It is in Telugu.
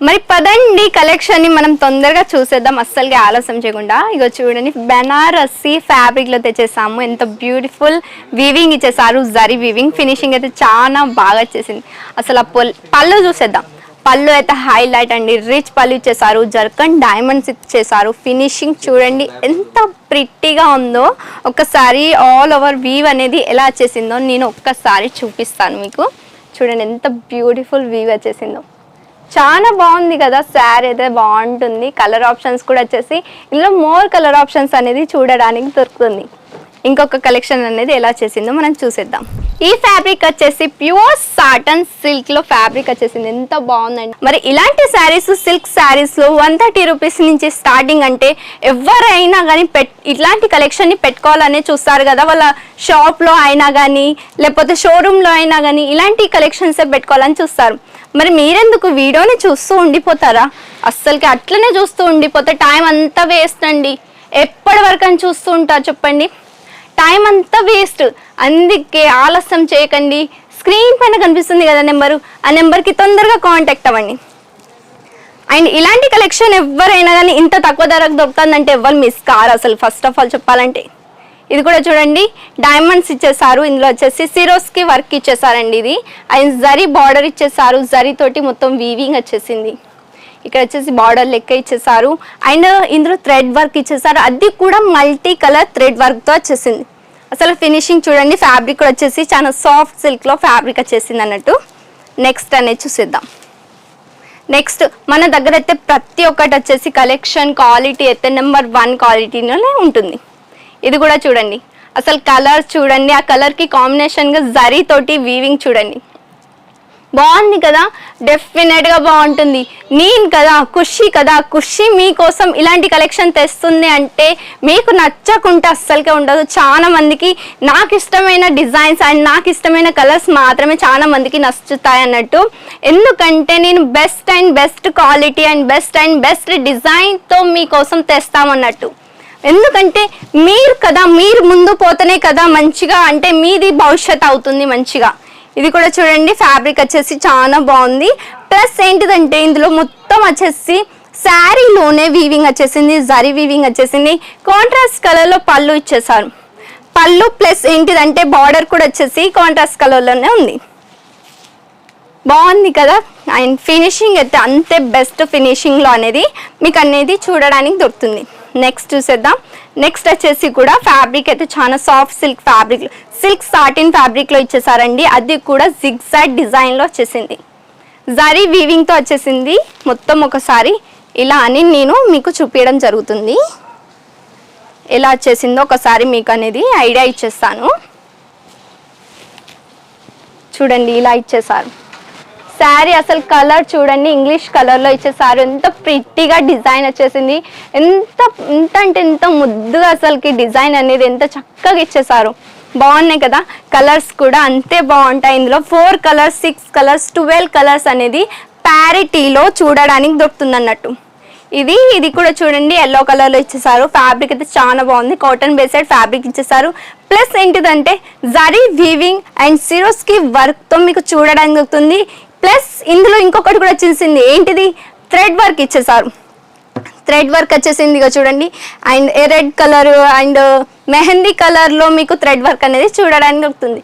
మరి పదండి కలెక్షన్ని మనం తొందరగా చూసేద్దాం. అస్సలుగా ఆలస్యం చేయకుండా. ఇగో చూడండి బెనారసి ఫ్యాబ్రిక్లో తెచ్చేసాము. ఎంత బ్యూటిఫుల్ వీవింగ్ ఇచ్చేసారు. జరీ వీవింగ్ ఫినిషింగ్ అయితే చాలా బాగా వచ్చేసింది అసలు ఆ పళ్ళు చూసేద్దాం. పళ్ళు అయితే హైలైట్ అండి. రిచ్ పళ్ళు ఇచ్చేసారు. జర్కన్ డైమండ్స్ ఇచ్చేసారు. ఫినిషింగ్ చూడండి ఎంత ప్రిట్టిగా ఉందో. ఒక్కసారి ఆల్ ఓవర్ వీవ్ అనేది ఎలా వచ్చేసిందో నేను ఒక్కసారి చూపిస్తాను మీకు. చూడండి ఎంత బ్యూటిఫుల్ వీవ్ వచ్చేసిందో చాలా బాగుంది కదా శారీ అయితే బాగుంటుంది. కలర్ ఆప్షన్స్ కూడా వచ్చేసి ఇందులో మోర్ కలర్ ఆప్షన్స్ అనేది చూడడానికి దొరుకుతుంది. ఇంకొక కలెక్షన్ అనేది ఎలా చేసిందో మనం చూసేద్దాం. ఈ ఫ్యాబ్రిక్ వచ్చేసి ప్యూర్ సాటన్ సిల్క్లో ఫ్యాబ్రిక్ వచ్చేసింది. ఎంత బాగుందండి. మరి ఇలాంటి శారీస్ సిల్క్ శారీస్లో వన్ థర్టీ రూపీస్ నుంచి స్టార్టింగ్ అంటే ఎవరైనా కానీ పెట్ ఇట్లాంటి కలెక్షన్ని పెట్టుకోవాలనే చూస్తారు కదా. వాళ్ళ షాప్లో అయినా కానీ లేకపోతే షోరూమ్లో అయినా కానీ ఇలాంటి కలెక్షన్స్ పెట్టుకోవాలని చూస్తారు. మరి మీరెందుకు వీడియోని చూస్తూ ఉండిపోతారా? అస్సలకి అట్లనే చూస్తూ ఉండిపోతే టైం అంతా వేస్ట్ అండి ఎప్పటి వరకు అని చూస్తూ ఉంటారు చెప్పండి. టైం అంతా వేస్ట్ అందుకే ఆలస్యం చేయకండి. స్క్రీన్ పైన కనిపిస్తుంది కదా నెంబరు. ఆ నెంబర్కి తొందరగా కాంటాక్ట్ అవ్వండి. అండ్ ఇలాంటి కలెక్షన్ ఎవరైనా కానీ ఇంత తక్కువ ధరకు దొరుకుతుందంటే ఎవరు మిస్ కారు అసలు. ఫస్ట్ ఆఫ్ ఆల్ చెప్పాలంటే. ఇది కూడా చూడండి. డైమండ్స్ ఇచ్చేసారు ఇందులో వచ్చేసి సిరోస్కి వర్క్ ఇచ్చేసారండి ఇది. అండ్ జరీ బార్డర్ ఇచ్చేసారు జరీ తోటి మొత్తం వీవింగ్ వచ్చేసింది. ఇక్కడ వచ్చేసి బార్డర్ లెక్క ఇచ్చేసారు. అండ్ ఇందులో థ్రెడ్ వర్క్ ఇచ్చేసారు. అది కూడా మల్టీ కలర్ థ్రెడ్ వర్క్తో వచ్చేసింది. అసలు ఫినిషింగ్ చూడండి ఫ్యాబ్రిక్ కూడా వచ్చేసి చాలా సాఫ్ట్ సిల్క్లో ఫ్యాబ్రిక్ వచ్చేసింది అన్నట్టు. నెక్స్ట్ అనేది చూసేద్దాం. నెక్స్ట్ మన దగ్గర అయితే ప్రతి ఒక్కటి వచ్చేసి కలెక్షన్ క్వాలిటీ అయితే నెంబర్ వన్ క్వాలిటీలోనే ఉంటుంది. ఇది కూడా చూడండి. అసలు కలర్ చూడండి ఆ కలర్కి కాంబినేషన్గా జరీ తోటి వీవింగ్ చూడండి. బాగుంది కదా? డెఫినెట్గా బాగుంటుంది. నేను కదా ఖుషి కదా. ఖుషి మీకోసం ఇలాంటి కలెక్షన్ తెస్తుంది అంటే మీకు నచ్చకుంటే అస్సలకే ఉండదు. చాలా మందికి నాకు ఇష్టమైన డిజైన్స్ అండ్ నాకు ఇష్టమైన కలర్స్ మాత్రమే చాలా మందికి నచ్చుతాయి అన్నట్టు. ఎందుకంటే నేను best and best quality and best and best డిజైన్తో మీకోసం తెస్తామన్నట్టు ఎందుకంటే మీరు కదా మీరు ముందు పోతేనే కదా మంచిగా అంటే మీది భవిష్యత్ అవుతుంది మంచిగా. ఇది కూడా చూడండి ఫ్యాబ్రిక్ వచ్చేసి చాలా బాగుంది. ప్లస్ ఏంటిదంటే ఇందులో మొత్తం వచ్చేసి శారీలోనే వీవింగ్ వచ్చేసింది జరీ వీవింగ్ వచ్చేసింది. కాంట్రాస్ట్ కలర్లో పళ్ళు ఇచ్చేసారు పళ్ళు ప్లస్ ఏంటిదంటే బార్డర్ కూడా వచ్చేసి కాంట్రాస్ట్ కలర్లోనే ఉంది. బాగుంది కదా? అండ్ ఫినిషింగ్ అయితే అంతే బెస్ట్ ఫినిషింగ్లో అనేది మీకు అనేది చూడడానికి దొరుకుతుంది. నెక్స్ట్ చూసేద్దాం. నెక్స్ట్ వచ్చేసి కూడా ఫ్యాబ్రిక్ అయితే చాలా soft silk fabric silk satin ఫ్యాబ్రిక్లో ఇచ్చేసారండి. అది కూడా జిగ్జాగ్ డిజైన్లో వచ్చేసింది. జరీ వీవింగ్తో వచ్చేసింది. మొత్తం ఒకసారి ఇలా అని నేను మీకు చూపించడం జరుగుతుంది. ఎలా వచ్చేసిందో ఒకసారి మీకు అనేది ఐడియా ఇచ్చేస్తాను. చూడండి ఇలా ఇచ్చేసారు. శారీ అసలు కలర్ చూడండి ఇంగ్లీష్ కలర్లో ఇచ్చేసారు ఎంత ప్రిట్టిగా డిజైన్ వచ్చేసింది. ఎంత ఎంత అంటే ఎంత ముద్దుగా అసలుకి డిజైన్ అనేది ఎంత చక్కగా ఇచ్చేసారు బాగున్నాయి కదా? కలర్స్ కూడా అంతే బాగుంటాయి. ఇందులో four colours six colours twelve colours అనేది ప్యారిటీలో చూడడానికి దొరుకుతుంది అన్నట్టు ఇది ఇది కూడా చూడండి ఎల్లో కలర్లో ఇచ్చేసారు ఫ్యాబ్రిక్ అయితే చాలా బాగుంది. కాటన్ బేస్డ్ ఫ్యాబ్రిక్ ఇచ్చేసారు ప్లస్ ఏంటిదంటే జరీ వీవింగ్ అండ్ సిరోస్కి వర్క్తో మీకు చూడడానికి దొరుకుతుంది. ప్లస్ ఇందులో ఇంకొకటి కూడా వచ్చేసింది. ఏంటిది? థ్రెడ్ వర్క్ ఇచ్చేసారు థ్రెడ్ వర్క్ వచ్చేసింది ఇక చూడండి. And red colour and mehndi కలర్లో మీకు థ్రెడ్ వర్క్ అనేది చూడడానికి దొరుకుతుంది.